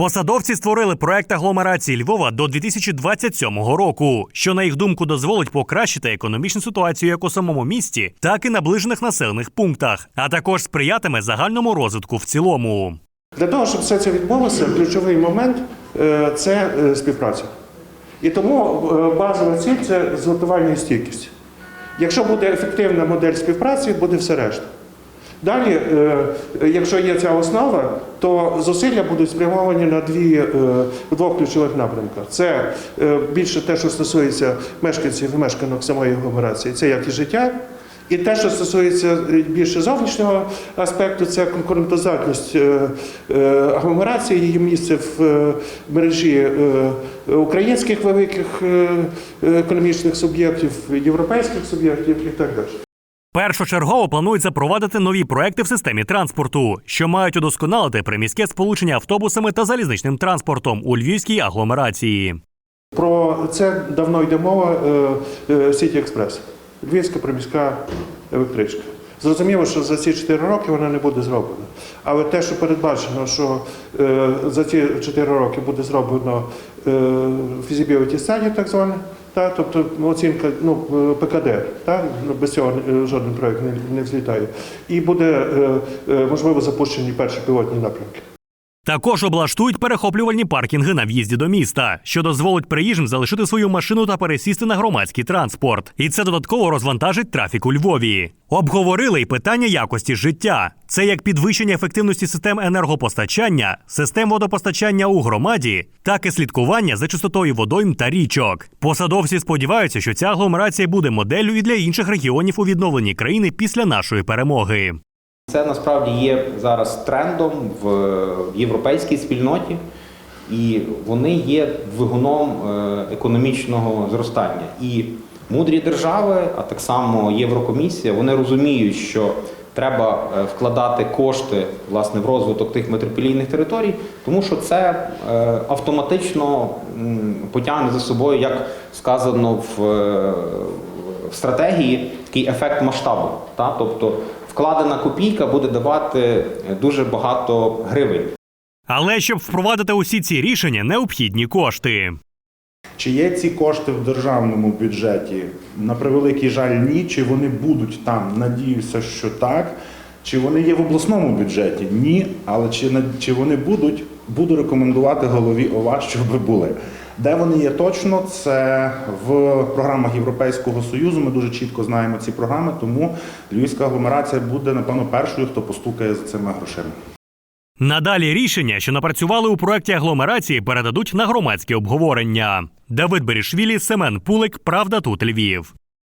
Посадовці створили проект агломерації Львова до 2027 року, що на їх думку дозволить покращити економічну ситуацію як у самому місті, так і наближених населених пунктах, а також сприятиме загальному розвитку в цілому. Для того, щоб все це відбулося, ключовий момент е, це е, співпраця. І тому е, базова ціль це зготування і стійкість. Якщо буде ефективна модель співпраці, буде все решта. Далі, е, якщо є ця основа, то зусилля будуть спрямовані на дві е, двох ключових напрямках. Це е, більше те, що стосується мешканців і мешканок самої агломерації, це якість життя. І те, що стосується більше зовнішнього аспекту, це конкурентоздатність агломерації, її місце в мережі українських великих економічних суб'єктів, європейських суб'єктів і так далі. Першочергово планують запровадити нові проекти в системі транспорту, що мають удосконалити приміське сполучення автобусами та залізничним транспортом у львівській агломерації. Про це давно йде мова е, е, Сіті Експрес, Львівська приміська електричка. Зрозуміло, що за ці 4 роки вона не буде зроблена. Але те, що передбачено, що е, за ці 4 роки буде зроблено feasibility study, так зване, та, тобто оцінка ну, е, ПКД, та, ну, без цього е, жоден проект не, не взлітає. І буде е, можливо запущені перші пілотні напрямки. Також облаштують перехоплювальні паркінги на в'їзді до міста, що дозволить приїжджим залишити свою машину та пересісти на громадський транспорт. І це додатково розвантажить трафік у Львові. Обговорили й питання якості життя. Це як підвищення ефективності систем енергопостачання, систем водопостачання у громаді, так і слідкування за чистотою водойм та річок. Посадовці сподіваються, що ця агломерація буде моделлю і для інших регіонів у відновленні країни після нашої перемоги. Це насправді є зараз трендом в європейській спільноті, і вони є двигуном е, економічного зростання. І мудрі держави, а так само Єврокомісія, вони розуміють, що треба е, вкладати кошти власне в розвиток тих метрополійних територій, тому що це е, автоматично потягне за собою, як сказано в, стратегії, такий ефект масштабу. Та? Тобто вкладена копійка буде давати дуже багато гривень. Але щоб впровадити усі ці рішення, необхідні кошти. Чи є ці кошти в державному бюджеті? На превеликий жаль, ні. Чи вони будуть там? Надіюся, що так. Чи вони є в обласному бюджеті? Ні. Але чи, на- чи вони будуть, буду рекомендувати голові ОВА, щоб були. Де вони є точно, це в програмах Європейського Союзу. Ми дуже чітко знаємо ці програми, тому Львівська агломерація буде, напевно, першою, хто постукає за цими грошима. Надалі рішення, що напрацювали у проєкті агломерації, передадуть на громадське обговорення. Давид Берішвілі, Семен Пулик, Правда тут Львів.